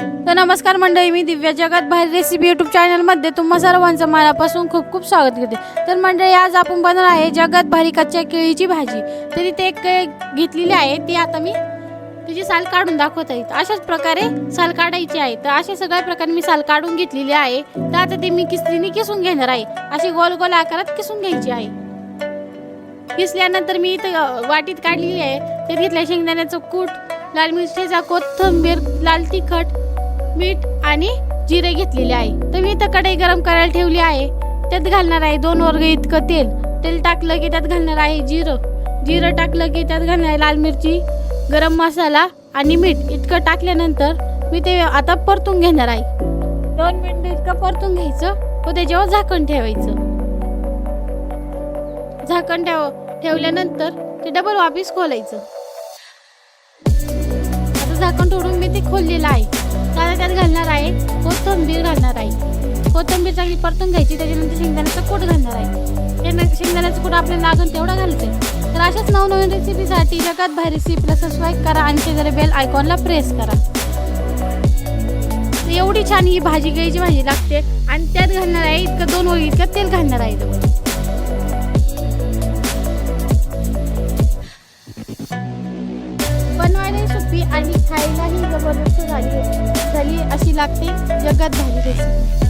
तर नमस्कार मंडळी मी दिव्या जगात बाहेर रेसिपी यूट्यूब चॅनलमध्ये तुम्हा सर्वांचं मनापासून खूप खूप स्वागत करते. तर मंडळी आज आपण बनवणार आहे जगात भारी कच्च्या केळीची भाजी. तर इथे एक घेतलेली आहे ती आता मी तिची साल काढून दाखवत आहे. अशाच प्रकारे साल काढायची आहे. तर अशा सगळ्या प्रकारे मी साल काढून घेतलेली आहे. तर आता ती मी किसलीने किसून घेणार आहे. अशी गोल गोल आकारात किसून घ्यायची आहे. किसल्यानंतर मी इथं वाटीत काढलेली आहे. तर घेतलं शेंगदाण्याचं कूट लाल मिरचीचा कोथिंबीर लाल तिखट मीठ आणि जिरे घेतलेले आहे. तर मी इथं कढई गरम करायला ठेवली आहे. त्यात घालणार आहे दोन वर्ग इतकं तेल. तेल टाकलं की त्यात घालणार आहे जिरं. जिरं टाकलं की त्यात घालणार आहे लाल मिरची गरम मसाला आणि मीठ. इतकं टाकल्यानंतर मी ते आता परतून घेणार आहे. दोन मिनटं इतकं परतून घ्यायचं व त्याच्यावर झाकण ठेवायचं. झाकण ठेव ठेवल्यानंतर ते डबल वापिस खोलायचं. आता झाकण तोडून मी ते खोललेलं आहे. कोथिंबीर घालणार आहे. कोथिंबीर चांगली परतून घ्यायची त्याच्यानंतर शेंगदाण्याचं कूट घालणार आहे. ते शेंगदाण्याचं कूट आपल्याला लागून तेवढं घालते. तर अशाच नवनवीन रेसिपीसाठी जगात बाहेर रेसिपीला सबस्क्राईब करा आणि शेजारी बेल आयकॉनला प्रेस करा. तर एवढी छान ही भाजी घ्यायची भाजी लागते. आणि त्यात घालणार आहे इतकं दोन ओळी इतकं तेल घालणार आहे. लागते जगात भारी रेसिपी